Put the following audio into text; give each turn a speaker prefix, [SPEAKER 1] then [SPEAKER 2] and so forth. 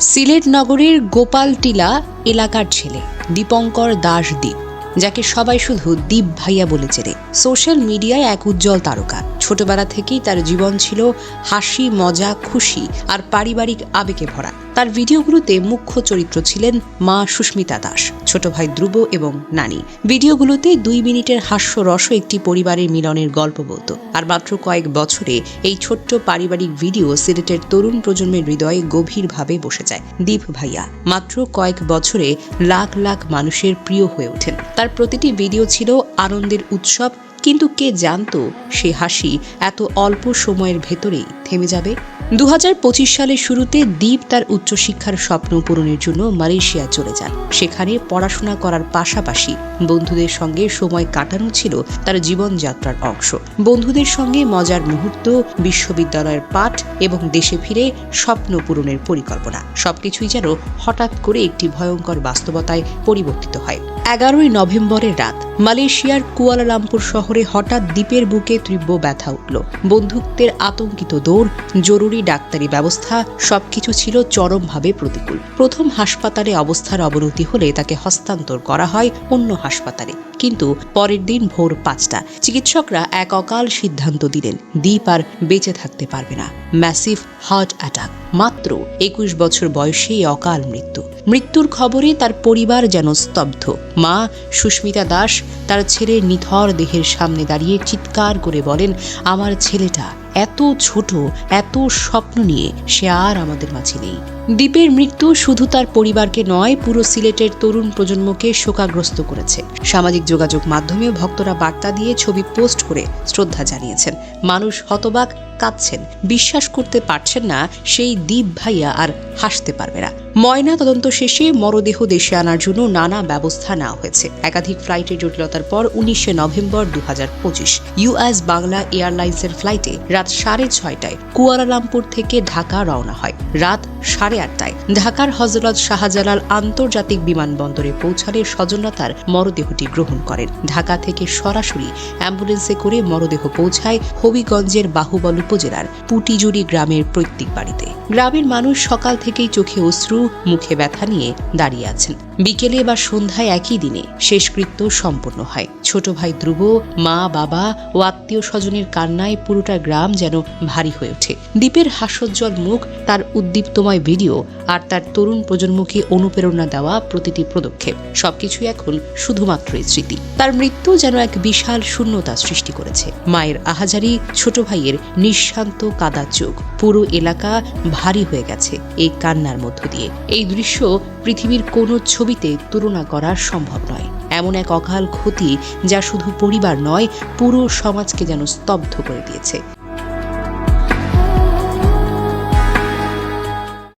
[SPEAKER 1] সিলেট নগরীর গোপালটিলা এলাকার ছেলে, দীপঙ্কর দাস দ্বীপ যাকে সবাই শুধু দীপ ভাইয়া বলে চেনে সোশ্যাল মিডিয়ায় এক উজ্জ্বল তারকা। ছোটবেলা থেকেই তার জীবন ছিল হাসি, মজা, খুশি আর পারিবারিক আবেগে ভরা। তার ভিডিওগুলোতে মুখ্য চরিত্র ছিলেন মা সুস্মিতা দাস, ছোট ভাই ধ্রুব এবং নানি। ভিডিওগুলোতে দুই মিনিটের হাস্যরস একটি পরিবারের মিলনের গল্প বলতো। আর মাত্র কয়েক বছরে এই ছোট্ট পারিবারিক ভিডিও সিলেটের তরুণ প্রজন্মের হৃদয়ে গভীরভাবে বসে যায়। দীপ ভাইয়া, মাত্র কয়েক বছরে লাখ লাখ মানুষের প্রিয় হয়ে ওঠেন। তার প্রতিটি ভিডিও ছিল আনন্দের উৎসব কিন্তু কে জানতো সে হাসি এত অল্প সময়ের ভেতরেই থেমে যাবে? দু হাজার পঁচিশ সালের শুরুতে দ্বীপ তার উচ্চশিক্ষার স্বপ্ন পূরণের জন্য মালয়েশিয়া চলে যান সেখানে পড়াশোনা করার পাশাপাশি বন্ধুদের সঙ্গে সময় কাটানো ছিল তার জীবনযাত্রার অংশ। বন্ধুদের সঙ্গে মজার মুহূর্ত, বিশ্ববিদ্যালয়ের পাঠ এবং দেশে ফিরে স্বপ্ন পূরণের পরিকল্পনা। সবকিছুই যেন হঠাৎ করে একটি ভয়ঙ্কর বাস্তবতায় পরিবর্তিত হয়। এগারোই নভেম্বরের রাত মালয়েশিয়ার কুয়ালালামপুর শহরে হঠাৎ দ্বীপের বুকে তীব্র ব্যথা উঠল। বন্ধুত্বের আতঙ্কিত দৌড়, জরুরি ডাক্তারি ব্যবস্থা, সবকিছু ছিল চরমভাবে প্রতিকূল। প্রথম হাসপাতালে অবস্থার অবনতি হলে তাকে হস্তান্তর করা হয় অন্য হাসপাতালে। কিন্তু পরের দিন ভোর পাঁচটা, চিকিৎসকরা এক অকাল সিদ্ধান্ত দিলেন, দ্বীপ আর বেঁচে থাকতে পারবে না। Massive heart attack. মাত্র একুশ বছর বয়সে অকাল মৃত্যু। মৃত্যুর খবরে তার পরিবার যেন স্তব্ধ। মা সুস্মিতা দাস তার ছেলের নিথর দেহের সামনে দাঁড়িয়ে চিৎকার করে বলেন আমার ছেলেটা এত ছোট, এত স্বপ্ন নিয়ে সে আর আমাদের মাঝে নেই। দ্বীপের মৃত্যু শুধু তার পরিবারকে নয়, পুরো সিলেটের তরুণ প্রজন্মকে শোকাগ্রস্ত করেছে। সামাজিক যোগাযোগ মাধ্যমে ভক্তরা বার্তা দিয়ে ছবি পোস্ট করে শ্রদ্ধা জানিয়েছেন। মানুষ হতবাক, কাঁদছেন। বিশ্বাস করতে পারছেন না, সেই দ্বীপ ভাইয়া আর হাসতে পারবে না। ময়না তদন্ত শেষে মরদেহ দেশে আনার জন্য নানা ব্যবস্থা নেওয়া হয়েছে। একাধিক ফ্লাইটের জটিলতার পর উনিশে নভেম্বর দু হাজার পঁচিশ, ইউএস বাংলা এয়ারলাইন্সের ফ্লাইটে রাত সাড়ে ছয়টায় কুয়ালালামপুর থেকে ঢাকা রওনা হয়। রাত সাড়ে আটটায়। ঢাকার হজরত শাহজালাল আন্তর্জাতিক বিমানবন্দরে পৌঁছালে স্বজনরা তার মরদেহটি গ্রহণ করেন। ঢাকা থেকে সরাসরি অ্যাম্বুলেন্সে করে মরদেহ পৌঁছায় হবিগঞ্জের বাহুবল উপজেলার পুটিজুড়ি গ্রামের পৈতৃক বাড়িতে। গ্রামের মানুষ সকাল থেকেই চোখে অশ্রু, মুখে ব্যথা নিয়ে দাঁড়িয়ে আছেন। বিকেলে বা সন্ধ্যায় একই দিনে শেষকৃত্য সম্পন্ন হয়। ছোট ভাই ধ্রুব, মা, বাবা ও আত্মীয় স্বজনের কান্নায় পুরোটা গ্রাম যেন ভারী হয়ে ওঠে। দ্বীপের হাস্যোজ্জ্বল মুখ তার উদ্দীপ্তময় ভিডিও আর তার তরুণ প্রজন্মকে অনুপ্রেরণা দেওয়া প্রতিটি পদক্ষেপ। সবকিছুই এখন শুধুমাত্রই স্মৃতি। তার মৃত্যু যেন এক বিশাল শূন্যতা সৃষ্টি করেছে। মায়ের আহাজারি, ছোট ভাইয়ের নিঃশান্ত কাদা চোখ, পুরো এলাকা ভারী হয়ে গেছে এই কান্নার মধ্য দিয়ে। এই দৃশ্য পৃথিবীর কোনো ছবিতে তুলনা করা সম্ভব নয়। এমন এক অকাল ক্ষতি যা শুধু পরিবার নয়, পুরো সমাজকে যেন স্তব্ধ করে দিয়েছে।